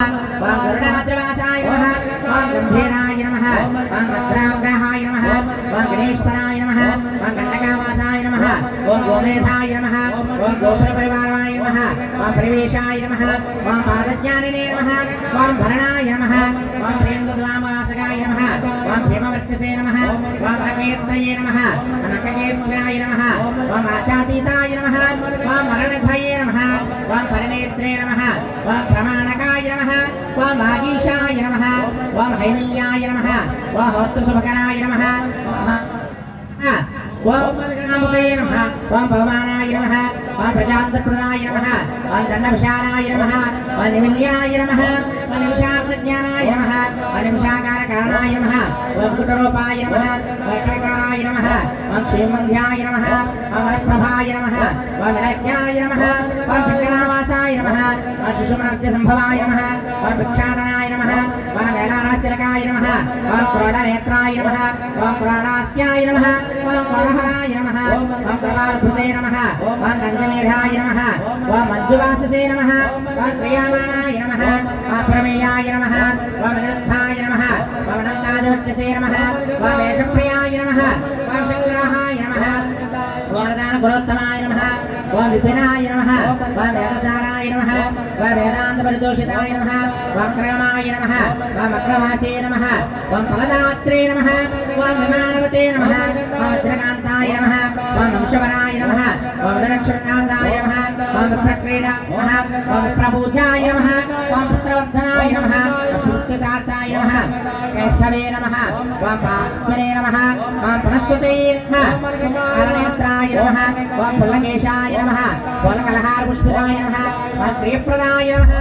गरुडाद्रवासाय नमः ॐ गम्भीराय नमः ॐ गत्राग्रहाय नमः ॐ गणेश्वराय नमः ॐ कण्डकावासाय नमः ॐ गोमेधाय नमः ॐ गोपुरपरिवाराय नमः ॐ परिवेशाय नमः ॐ पादज्ञानिने नमः ॐ भरणाय नमः ॐ प्रेन्दुद्वामवासकाय नमः ఓం భీమవర్చసే నమః ఓం కీర్తయే నమః అనకకీర్త్యాయ నమః ఓం ఆచాతీతాయ నమః ఓం మరణధయే నమః ఓం పరినేత్రే నమః ఓం ప్రమాణకాయ నమః ఓం వాగీశాయ నమః ఓం హైమల్యాయ నమః ఓం హోత్రశుభకరాయ నమః ఓం నామకయ నమః ఓం పవమానాయ నమః ఓం ప్రజాంతప్రదాయ నమ ఓం దండవిశాలాయ నమః ఓం నిమిల్యాయ నమః ఓం నిమిషాజ్ఞానాయ నమః ఓం నిమిషాకారకారణాయ నమః ఓం కుటరూపాయ నమ ఓం నమ నమః క్షేమంధ్యాయ నమ ఓం వరప్రభాయ నమ ఓం వినజ్ఞాయ నమ ఓం పిక్కలావాసాయ నమ ఓం శిశుమనర్త్య సంభవాయ నమ ఓం భిక్షాటనాయ నమ ఓం వేణారాశిలకాయ నమ ఓం ప్రాణనేత్రాయ నమ ఓం ప్రాణాస్యాయ నమ ఓం కోరహరాయ నమ ఓం కపాలభృతే నమ ఓం గంగమేఢాయ నమ ఓం మజ్జువాససే నమ ఓం ప్రియామానాయ నమ ఓం ప్రమేయాయ నమః ఓం నిరుద్ధాయ నమ ఓం అనంతాదివర్చసే నమ ఓం వేషప్రియాయ నమ ఓం శంకరాహాయ నమ ఓం వరదాన గురోత్తమాయ నమః ఓం విపినాయ నమః ఓం వేదసారాయ నమ ఓం వేదాంత పరిదోషితాయ నమ ఓం క్రమాయ నమః ఓం అక్రమాచే నమః ఓం ఫలదాత్రే నమ ఓం విమానవతే నమ ఓం వజ్రకాంతాయ నమ ఓం వంశవరాయ నమ ఓం వరనక్షరకాంతాయ నమః ఓం విప్రక్రీడ నమః ఓం విప్రపూజాయ నమః ఓం పుత్రవర్ధనాయ నమ పుత్రతార్థాయ నమః కేశవే నమః ఓం పాత్మనే నమ ఓం పునఃస్వచై నమః ఓం పుల్లకేశాయ నమః ఓం కలహార పుష్పితాయ నమ ఓం ప్రియప్రదాయ నమ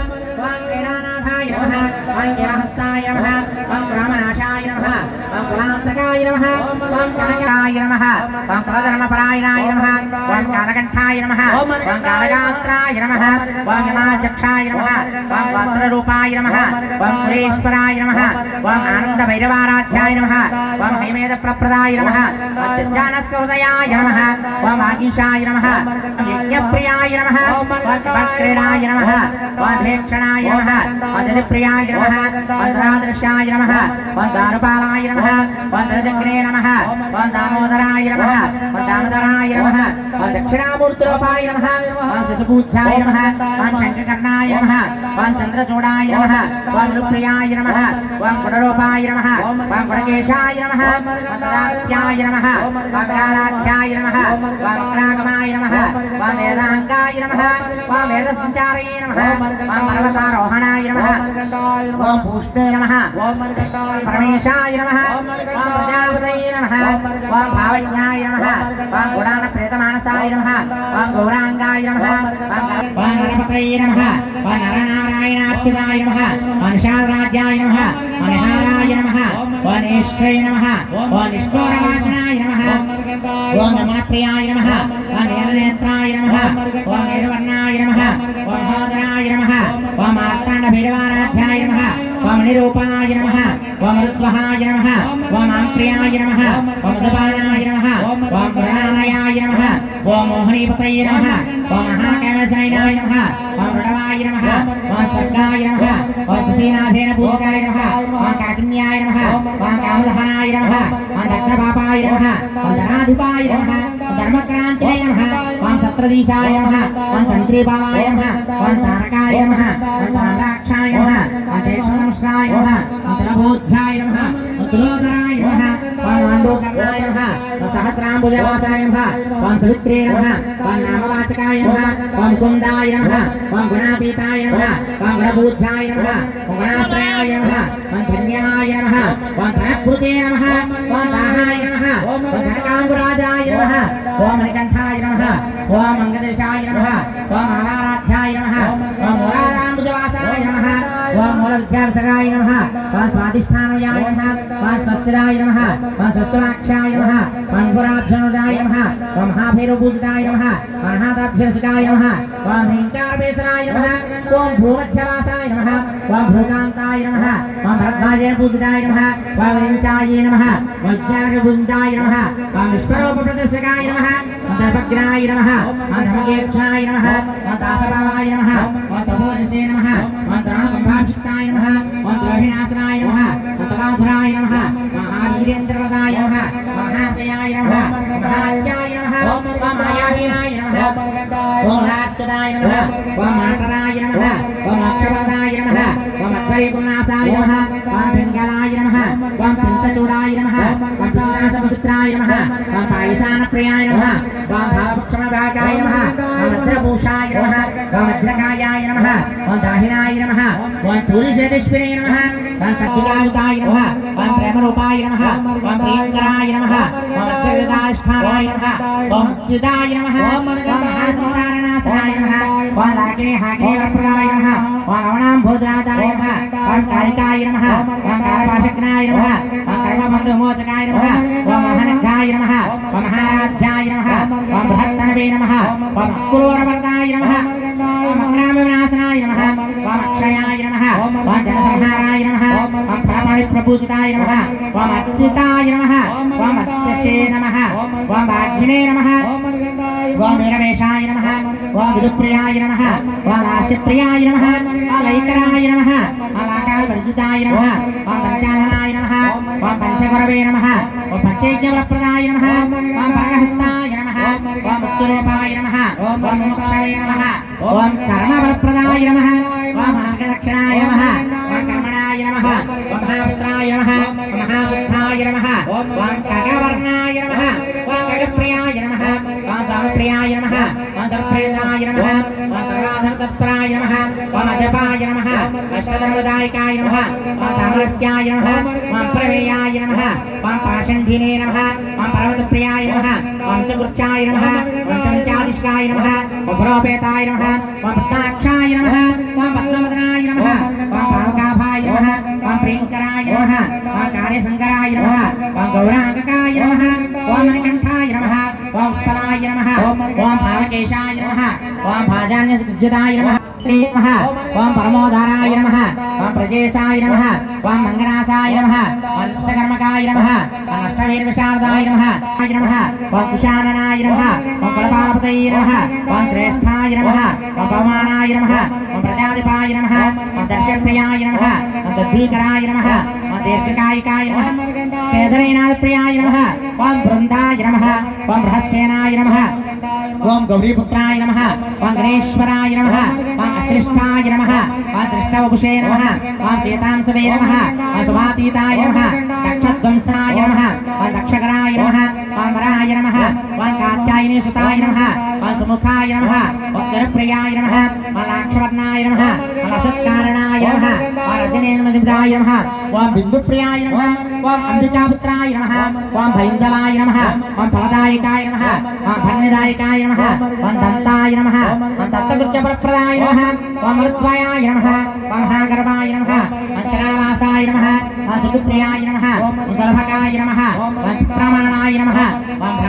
ఓం క్రీడానాథాయ నమ ఓం గిరహస్తాయ నమ ఓం రామనాశాయ నమ ఓం నమ నమః ఓం కనకాయ నమః ఓం కులధర్మపరాయణాయ నమః ఓం కాలకంఠాయ నమః ఓం కాలగాత్రాయ నమః ఓం యమాధ్యక్షాయ నమః ఓం గోత్రరూపాయ నమః ఓం సురేశ్వరాయ నమః ఓం ఆనంద భైరవారాధ్యాయ నమః ఓం హైమేద ప్రప్రదాయ నమః ఓం దివ్యానస్కృదయాయ ఓం యజ్ఞప్రియాయ నమ ఓం క్రీడాయ నమః ఓం భేక్షణాయ నమ ఓం జనప్రియాయ నమః ఓం ఓం దారుపాలాయ ఓం ధనచక్రే నమ. ఓం దామోదరాయ నమ. दक्षिणामूर्तरूपाय नमः ॐ शिशुपूज्याय नमः ॐ शङ्खकर्णाय नमः ॐ चन्द्रचूडाय नमः ॐ रुप्रियाय नमः ॐ गुणरूपाय नमः ॐ गुणकेशाय नमः ॐ सदाप्याय नमः ॐ कालाख्याय नमः ॐ प्रागमाय नमः ॐ वेदाङ्गाय नमः ॐ वेदसञ्चारये नमः ॐ पर्वतारोहणाय नमः ॐ पूष्णे नमः ॐ परमेशाय नमः ॐ प्रजापतये नमः ॐ भावज्ञाय नमः ॐ गुणानप वर्तमानसाय नमः ॐ गौराङ्गाय नमः ॐ गणपतये नमः ॐ नरनारायणार्चिताय नमः ॐ विशालराज्याय नमः ॐ निहाराय नमः ॐ निष्ठे नमः ॐ निष्ठोरवासनाय नमः ॐ नमनप्रियाय नमः ॐ निर्नेत्राय नमः ॐ निर्वर्णाय नमः ॐ होदराय नमः ॐ मार्ताण्डभैरवाराध्याय नमः ॐ निरूपाय नमः ఓం రుద్వహాయ నమః ఓం ఆంప్రియాయ నమ ఓం మధుపానాయ నమః ఓం పురాణయాయ నమ ఓం మోహనీపతయ నమః ఓం మహాకైవసనాయ నమః ఓం రుడవాయ నమ ఓం స్వర్గాయ నమః ఓం శశీనాథేన పూజకాయ నమః ఓం కాకిన్యాయ నమః ఓం కామదహనాయ నమః ఓం దగ్ధపాపాయ నమః ఓం ధనాధిపాయ నమః ధర్మక్రాంతినే నమః ఓం సత్రదీశాయ నమః ఓం తంత్రీభావాయ నమః ఓం తారకాయ నమః ఓం తామ్రాక్షాయ నమః ఓం దేశనమస్కాయ నమః ఓం నమ తులోదరాయ నమ ఓం మాండోకర్ణాయ నమః సహస్రాంబుజవాసాయ నమ ఓం సవిత్రే నమ ఓం నామవాచకాయ నమ ఓం కుందాయ నమ ఓం గుణాతీతాయ నమ ఓం గుణభూధ్యాయ నమ గుణాశ్రయాయ నమ ఓం ధన్యాయ నమ ఓం ధనకృతే నమ ఓం దాహాయ నమ ఓం ధనకాంబురాజాయ నమ ఓం మణికంఠాయ నమ ఓం మంగదేశాయ నమ ఓం ఆరాధ్యాయ నమ ఓం మూలారాంబుజవాసాయ నమ ఓం మూల విద్యాసగా स्वाधिष्ठानयाय नमः वा स्वस्तिराय नमः वा स्वस्तवाक्षाय नमः वा पुराभ्यनुदाय नमः वा महाभैरवपूजिताय नमः वा अनाथाभ्यर्षिताय नमः वा ह्रीङ्कारपेशनाय नमः ॐ भूमध्यवासाय नमः वा भूकान्ताय नमः वा भरद्वाजेन पूजिताय नमः वा विरिञ्चाय नमः वा ज्ञानपूजिताय नमः वा विश्वरूपप्रदर्शकाय नमः दर्भग्राय नमः वा धर्मगेक्षाय नमः वा दासबालाय नमः वा तपोजसे नमः वा द्राणगम्भाक्षिक्ताय नमः రాక్షదాయ నమః. ఓం మాటరాయ నమః. ఓం అక్షవదాయ నమః. ఓం అద్వైకుల్లాసాయ నమః. ఓం పింగళాయ నమః. ఓం పంచచూడాయ నమః. ఓం నమః. ఓం పాయసాన ప్రియాయ నమః. ఓం భావక్షమభాగాయ నమః. पुरुषाय नमः ओम अज्रकायाय नमः ओम दाहिनाय नमः ओम पूरिशेतेश्वराय नमः ओम सत्यगायुताय नमः ओम प्रेमरूपाय नमः ओम प्रियंकराय नमः ओम अज्रदाष्ठानाय नमः ओम चिदाय नमः ओम हासुसारणासनाय नमः ओम लागिने हागिने वरप्रदाय नमः ओम नवनाम भोजनादाय नमः ओम कालिकाय नमः ओम कालपाशकनाय नमः ओम कर्मबंधुमोचकाय नमः ओम महनगाय नमः ओम महाराजाय नमः ओम भक्त ఓం బృహత్తనవే నమః. ఓం అక్రూరవరదాయ నమః. ఓం అగ్రామవినాశనాయ నమః. ఓం అక్షయాయ నమః. ఓం జనసంహారాయ నమః. ఓం ఫలపాణి ప్రభూజితాయ నమః. ఓం అచ్యుతాయ నమః. ఓం అర్చసే నమః. ఓం వాగ్మినే నమః. ఓం వీరవేషాయ నమః. ఓం విదుప్రియాయ నమః. ఓం లాస్యప్రియాయ నమః. ఓం నమః. ఓం నమః. ఓం నమః. ఓం నమః. ఓం నమః. ఓం నమః. ఓం ओंकाराय नमः ओम ब्रह्मोक्षाय नमः ओम कर्मफलप्रदाय नमः ओम मार्गदक्षिणाय नमः ओम कर्मणाय नमः ओम महापुत्राय नमः ओम महासुद्धाय नमः ओम कगवर्णाय नमः ओम कगप्रियाय नमः ओम सर्वप्रियाय नमः ओम सर्वप्रेताय नमः ओम सर्वाधरतत्पराय नमः ओम अजपाय नमः अष्टधर्मदायकाय नमः ओम सामरस्याय नमः ओम प्रवेयाय नमः ओम पाषण्डिने नमः ओम पर्वतप्रियाय नमः ओम च वृक्षाय नमः ओम चञ्चा कृष्णाय नमः ॐ पुरोपेताय नमः ॐ पद्माक्षाय नमः ॐ पद्मवदनाय नमः ॐ पावकाभाय नमः ॐ प्रियङ्कराय नमः ॐ कार्यशङ्कराय नमः ॐ गौराङ्गकाय नमः ॐ मणिकण्ठाय नमः ॐ उत्पलाय नमः ओम भावकेशाय नमः ॐ भाजान्यसृज्यताय नमः नमः ॐ परमोदाराय नमः ओम प्रजेशाय नमः ओम मङ्गनाशाय नमः ओम कृष्णकर्मकाय नमः ॐ विशारदाय नमः नमः ॐ कुशाननाय नमः ॐ कलपालपतये नमः ॐ श्रेष्ठाय नमः ॐ पवमानाय नमः ॐ प्रजाधिपाय नमः ॐ दर्शप्रियाय नमः ॐ तद्भीकराय नमः ॐ दीर्घकायिकाय नमः నమః ఓం బృందాయ నమః ఓం బృహస్సేనాయ నమః ఓం గౌరీపుత్రాయ నమః ఓం గణేశ్వరాయ నమః ఓం అశ్లిష్టాయ నమః ఓం సృష్టవపుషే నమః ఓం సీతాంశవే నమః ఓం శుభాతీతాయ నమః దక్షధ్వంసాయ నమః ఓం దక్షకరాయ నమః ఓం వరాయ నమః ఓం కాత్యాయని సుతాయ నమః ఓం సుముఖాయ నమః ఓం గరుప్రియాయ నమః ఓం లాక్షవర్ణాయ నమః சந்திராய நம. ஓம் பிந்துப்பிரியாய நம. ஓம் அம்பிகாபுத்திராய நம. ஓம் பைந்தலாய நம. ஓம் பலதாயகாய நம. ஓம் பன்னிதாயகாய நம. ஓம் தந்தாய நம. ஓம் தத்தகுச்சபரப்பிரதாய நம. ஓம் மருத்வாயாய நம. ஓம் மகாகர்வாய நம. ஓம் சராராசாய நம ஓம் சுபிப்பிரியாய நம ஓம் சுலபகாய நம ஓம் சுப்பிரமாணாய நம ஓம்